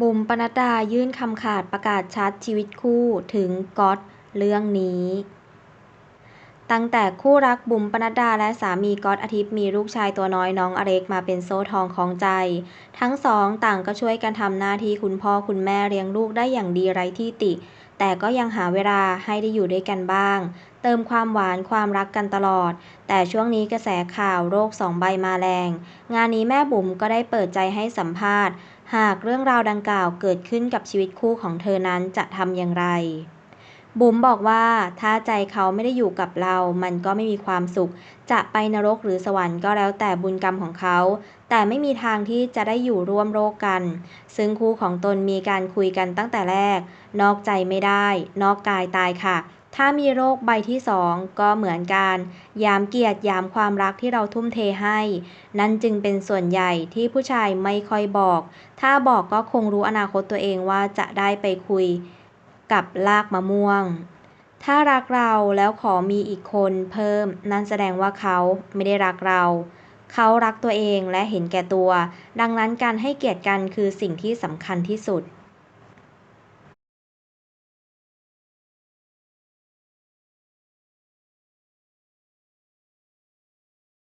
บุ๋ม ปนัดดา ยื่นคำขาดประกาศชัดชีวิตคู่ถึงก๊อตเรื่องนี้ ตั้งแต่คู่รักบุ๋มปนัดดาและสามีก๊อตอาทิตย์มีลูกชายตัวน้อยน้องอเล็กมาเป็นโซ่ทองของใจ ทั้งสองต่างก็ช่วยกันทำหน้าที่คุณพ่อคุณแม่เลี้ยงลูกได้อย่างดีไร้ที่ติ แต่ก็ยังหาเวลาให้ได้อยู่ด้วยกันบ้าง เติมความหวานความรักกันตลอด แต่ช่วงนี้กระแสข่าวโรคสองใบมาแรง งานนี้แม่บุ๋มก็ได้เปิดใจให้สัมภาษณ์ หากเรื่องราวดังกล่าวเกิดขึ้นกับชีวิตคู่ของเธอนั้นจะทำอย่างไร บุ๋มบอกว่าถ้าใจเขาไม่ได้อยู่กับเรา มันก็ไม่มีความสุข จะไปนรกหรือสวรรค์ก็แล้วแต่บุญกรรมของเขา แต่ไม่มีทางที่จะได้อยู่ร่วมโลกกัน ซึ่งคู่ของตนมีการคุยกันตั้งแต่แรก นอกใจไม่ได้ นอกกายตายค่ะ ถ้ามีโรคใบที่สองก็เหมือนกัน ยามเกียรติยามความรักที่เราทุ่มเทให้ นั่นจึงเป็นส่วนใหญ่ที่ผู้ชายไม่ค่อยบอก ถ้าบอกก็คงรู้อนาคตตัวเองว่าจะได้ไปคุย กับลากมะม่วง ถ้ารักเราแล้วขอมีอีกคนเพิ่ม นั่นแสดงว่าเขาไม่ได้รักเรา เขารักตัวเองและเห็นแก่ตัว ดังนั้นการให้เกียรติกันคือสิ่งที่สำคัญที่สุด